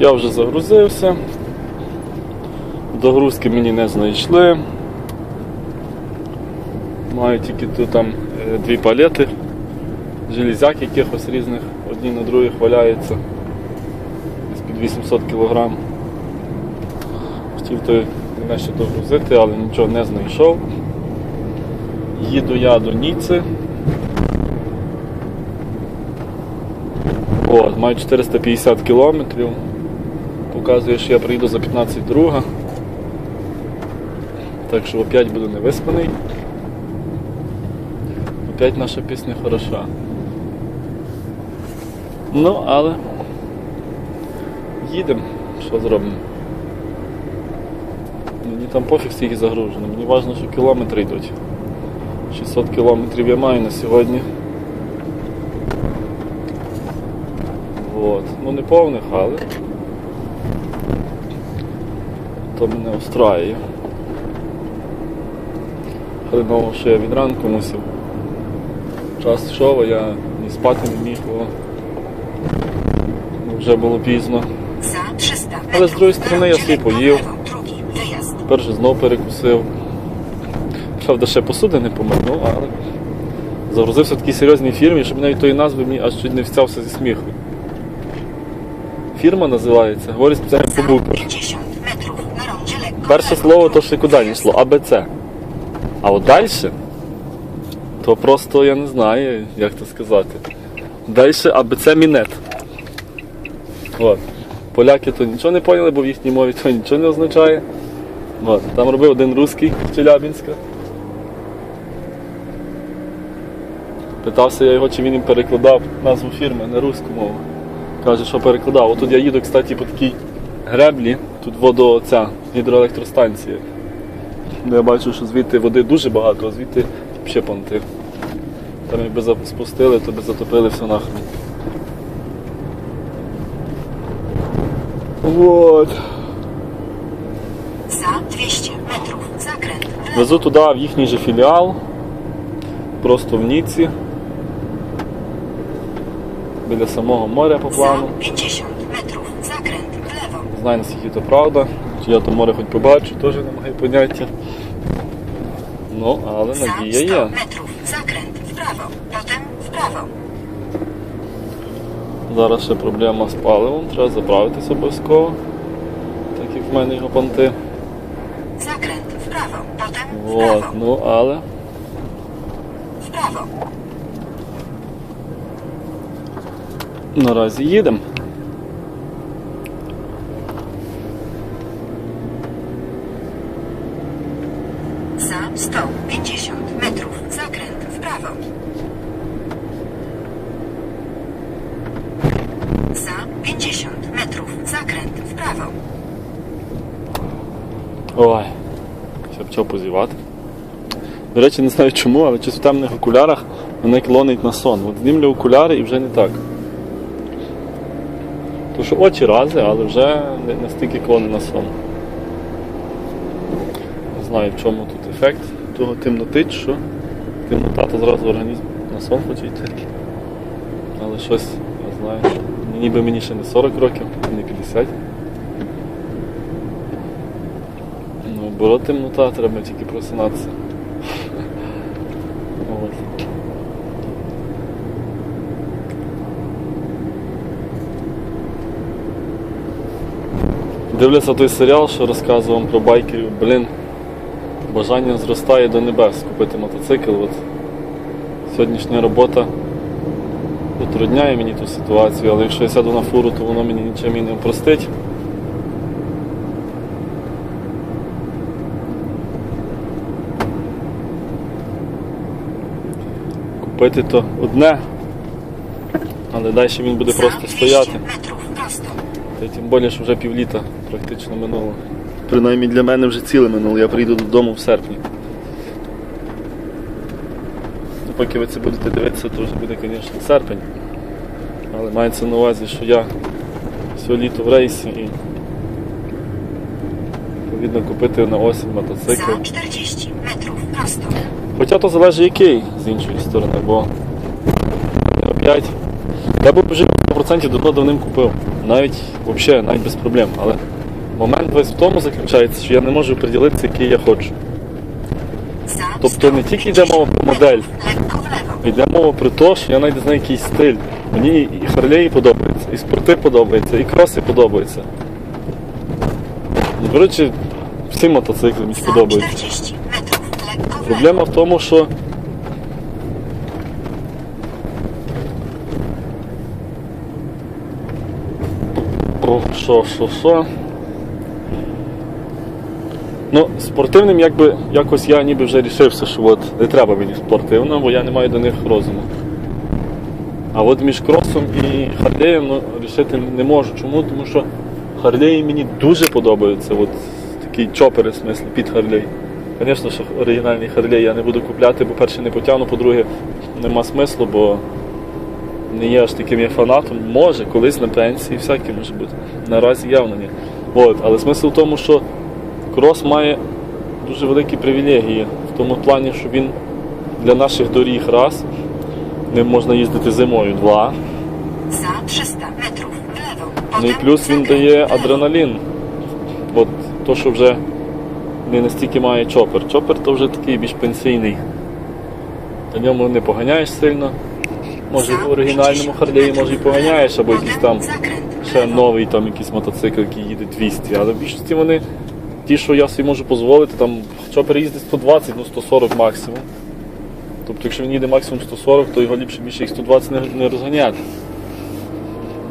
Я вже загрузився. Догрузки мені не знайшли. Маю тільки тут там е, дві палети, железяк якихось різних, одні на других валяються. Десь під 800 кг. Хотів той ще догрузити, але нічого не знайшов. Їду я до Ніци. От, маю 450 кілометрів. Показує, що я приїду за 15 друга. Так що опять буду невиспаний. Опять наша пісня хороша. Ну, але їдемо, що зробимо. Мені там пофіг скільки загружено, мені важливо, що кілометри йдуть. 600 кілометрів я маю на сьогодні. От. Ну не повних, але то мене устраює. Хреново, що я від ранку мусив. Час йшов, а я ні спати не міг, бо вже було пізно. Za 300 metrów. Ale z drugiej strony ja sobie na lewo, pojął. Drugi wyjazd. Перший знов перекусив. Правда, ще посуди не помив, але загрузився в такій серйозній фірмі, щоб навіть тої назви мені аж чуть не встявся зі сміху. Фірма називається, говорить спеціально по буквах. 50 metrów na rondzie lekko. Перше слово то ще куди не йшло, АБЦ. А от далі, то просто я не знаю, як це сказати. Далі АБЦ Мінет. От. Поляки то нічого не поняли, бо в їхній мові то нічого не означає. От. Там робив один русський з Челябінська. Питався я його, чи він їм перекладав назву фірми на руську мову. Каже, що перекладав. Отут я їду, кстати, по такій греблі, тут водо ця гідроелектростанція. Я бачу, що звідти води дуже багато, а звідти ще понти. Там якби спустили, то би затопили все нахрен. Вот. Za 200 metrów. Zakręt w lewo. Везу туди в їхній же філіал, просто в Ніці. Біля самого моря по плану. Za 50 metrów. Zakręt w. Не знаю, наскільки це правда. Чи я то море хоч побачу, теж не маю поняття. Ну, але надія 100 є. Зараз ще проблема з паливом, треба заправитися обов'язково. Так як в мене його понти. W prawo. Potem w От, ну але наразі їдемо. Za 150 metrów. Zakręt w prawo. Za 50 metrów. Zakręt w prawo. Ой, ще почав позівати. До речі, не знаю чому, але щось в темних окулярах мене клонить на сон. От знімлю окуляри і вже не так. То що очі рази, але вже не настільки клонить на сон. Не знаю в чому тут ефект того темноти, що темнота, то зразу організм на сон хоче йти. Але щось, я знаю, ніби мені ще не 40 років, а не 50. Ну, бо темнота, треба тільки просинатися. Дивляться той серіал, що розказував про байкерів. Блін, бажання зростає до небес купити мотоцикл. От. Сьогоднішня робота утрудняє мені ту ситуацію, але якщо я сяду на фуру, то воно мені нічим і не простить. Купити то одне, але далі він буде просто стояти. Та й тим більше, що вже півліта практично минуло. Принаймні для мене вже ціле минуло, я прийду додому в серпні. Ну, поки ви це будете дивитися, то вже буде, звісно, серпень. Але мається на увазі, що я все літо в рейсі і відповідно купити на осінь мотоцикл. Za 40 metrów prosto. Хоча то залежить який з іншої сторони, бо опять. Я б пожив 100% давно давним купив. Навіть взагалі, навіть без проблем. Але момент весь в тому заключається, що я не можу приділитися, який я хочу. Тобто не тільки йде мова про модель, йде мова про те, що я навіть знаю якийсь стиль. Мені і Харлеї подобаються, і спорти подобаються, і кроси подобаються. Ну, коротше, всі мотоцикли мені Za подобаються. 40 metrów. Lekko w lewo. Проблема в тому, що О, що, що, що. Ну, спортивним якби якось я ніби вже рішився, що от не треба мені спортивно, бо я не маю до них розуму. А от між кросом і Харлеєм ну, рішити не можу. Чому? Тому що Харлеї мені дуже подобаються. От такий чопери, в смислі, під Харлей. Звісно, що оригінальний Харлей я не буду купляти, бо перше не потягну, по-друге, нема смислу, бо не є аж таким я фанатом. Може, колись на пенсії, всяке може бути. Наразі явно ні. От, але смисл в тому, що крос має дуже великі привілегії в тому плані, що він для наших доріг раз, ним можна їздити зимою два. Za 300 metrów. W lewo. Ну і плюс він дає адреналін. От то, що вже не настільки має чопер. Чопер то вже такий більш пенсійний. На ньому не поганяєш сильно. Може в оригінальному Харлеї може і поганяєш, або якийсь там ще новий там якийсь мотоцикл, який їде 200. Але в більшості вони, ті, що я собі можу дозволити, там чопер їздить 120, ну 140 максимум. Тобто, якщо він їде максимум 140, то його ліпше більше як 120 не, не розганяти.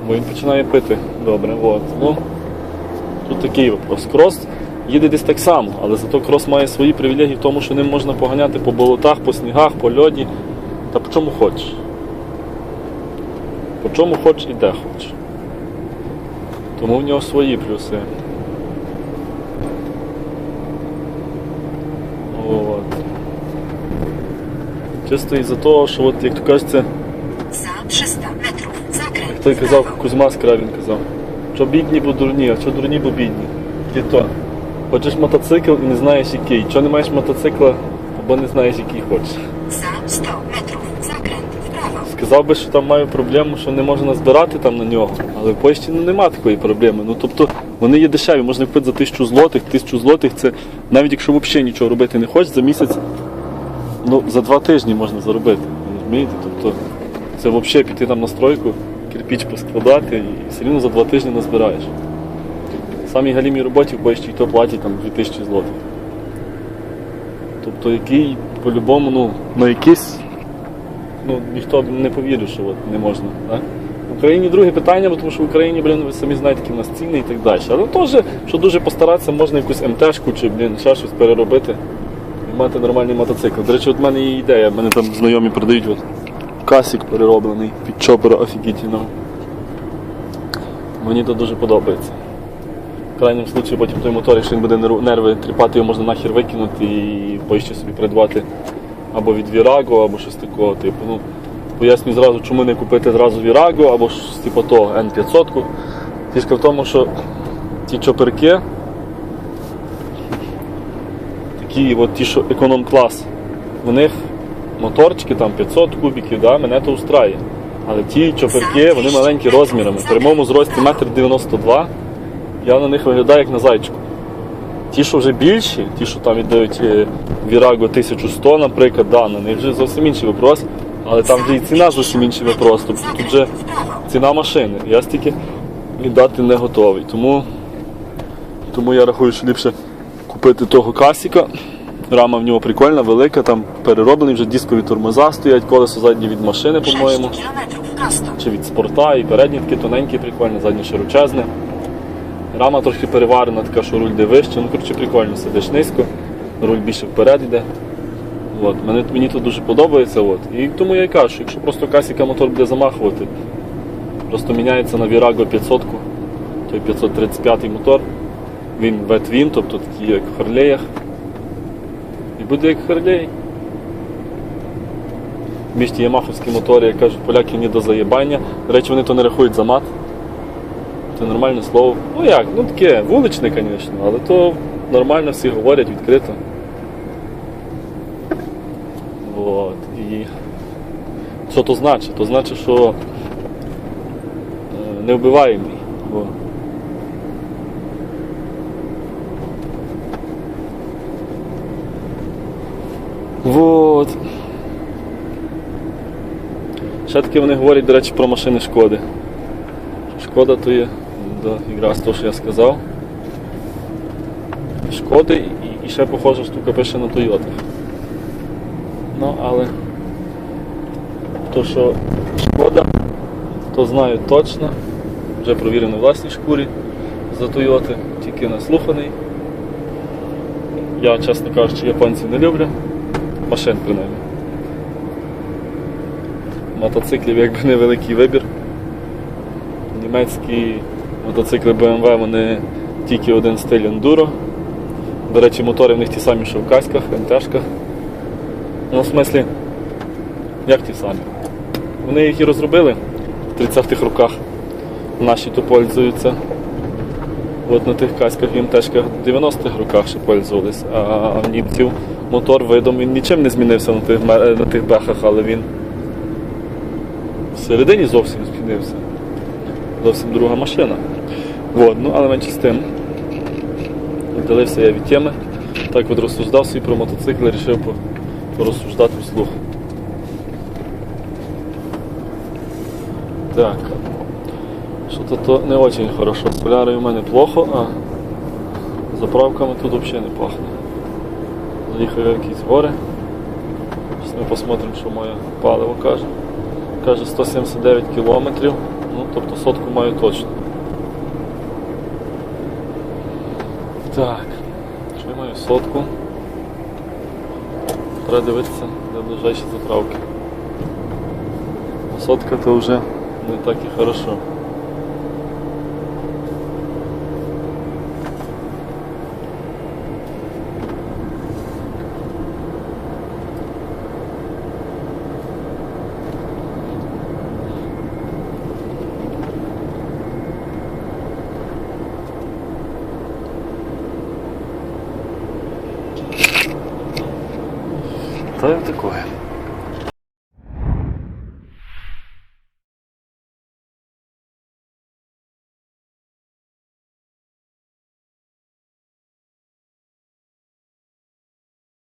Бо він починає пити добре. От. Ну, тут такий вопрос. Крос їде десь так само, але зато крос має свої привілегії в тому, що ним можна поганяти по болотах, по снігах, по льоді та по чому хочеш. По чому хочеш і де хочеш. Тому в нього свої плюси. От. Чисто із-за того, що от, як то кажеться, Za 300 metrów. Zakręt той w казав. Кузьма Скравін казав, що бідні, бо дурні, а що дурні, бо бідні. І то. Хочеш мотоцикл і не знаєш який. Що не маєш мотоцикла, або не знаєш, який хочеш. Za 100 metrów. Zakręt w prawo. Сказав би, що там маю проблему, що не можна назбирати там на нього. Але в Польщі ну, нема такої проблеми. Ну тобто вони є дешеві, можна купити за тисячу злотих, тисячу злотих це навіть якщо взагалі нічого робити не хочеш, за місяць, ну за два тижні можна заробити. Розумієте? Тобто це взагалі піти там на стройку, кирпіч поскладати і все рівно за два тижні назбираєш. Самій галімій роботі в Польщі і то платять там 2000 злотих. Тобто який по-любому, ну, на якийсь ну, ніхто не повірив, що от не можна. Так? В Україні друге питання, бо тому що в Україні, блін, ви самі знаєте, які в нас ціни і так далі. Але теж, що дуже постаратися, можна якусь МТшку чи блін, ще щось переробити мати нормальний мотоцикл. До речі, от в мене є ідея, в мене там знайомі продають от касік перероблений під чопера офігітельного. Мені то дуже подобається. В крайньому случаї потім той мотор, якщо він буде нерви тріпати, його можна нахер викинути і поїще собі придбати або від Virago, або щось такого. Типу, ну, поясню зразу, чому не купити зразу Virago, або щось типу того N500. Фішка в тому, що ті чоперки, такі от ті, що економ-клас, в них моторчики там 500 кубіків, да, мене то устрає. Але ті чоперки, вони маленькі розмірами. При моєму зрості 1,92 м, я на них виглядаю як на зайчику. Ті, що вже більші, ті, що там віддають Virago 1100, наприклад, да, на них вже зовсім інший вопрос. Але там вже і ціна зовсім інший вопрос. Тобто тут вже ціна машини. Я стільки віддати не готовий. Тому, тому я рахую, що ліпше купити того касіка. Рама в нього прикольна, велика, там перероблений, вже дискові тормоза стоять, колесо заднє від машини, по-моєму. Чи від спорта, і передні такі тоненькі, прикольні, заднє широчезне. Рама трошки переварена, така, що руль де вище. Ну, коротше, прикольно, сидиш низько, руль більше вперед йде. От. Мені, мені тут дуже подобається. От. І тому я і кажу, що якщо просто касіка мотор буде замахувати, просто міняється на Virago 500, той 535 мотор. Він ветвін, тобто такий як в Харлеях. І буде як Харлей. Між ті ямаховські мотори, як кажуть поляки, ні до заєбання. До речі, вони то не рахують за мат. Це нормальне слово. Ну як, ну таке, вуличне, звісно, але то нормально всі говорять відкрито. От. І що то значить? То значить, що невбиваємий. Во. Вот. Ще таки вони говорять, до речі, про машини шкоди. Шкода то є да, якраз те, що я сказав. Шкоди і, і ще похожа штука пише на Тойотах. Ну, але то, що шкода, то знаю точно. Вже провірено в власній шкурі за Тойоти, тільки наслуханий. Я, чесно кажучи, японців не люблю. Машин принаймні. Мотоциклів якби невеликий вибір. Німецькі мотоцикли BMW вони тільки один стиль ендуро. До речі, мотори в них ті самі, що в каськах, МТшках. Ну, в смислі, як ті самі? Вони їх і розробили в 30-х роках. Наші то пользуються. От на тих каськах і МТшках в 90-х роках ще пользувались, а в німців мотор видом він нічим не змінився на тих, на тих бехах, але він всередині зовсім змінився. Зовсім друга машина. От, ну, але менше з тим. Віддалився я від теми. Так от розсуждав свій про мотоцикли, вирішив по- порозсуждати вслух. Так. Що-то то не очень хорошо. З полярою в мене плохо, а заправками тут взагалі не пахне. Заїхав якісь гори. Зараз ми посмотримо, що моє паливо каже. Каже 179 кілометрів. Ну, тобто сотку маю точно. Так. Що я маю сотку? Треба дивитися, де ближайші заправки. Сотка то вже не так і хорошо. Та й такое.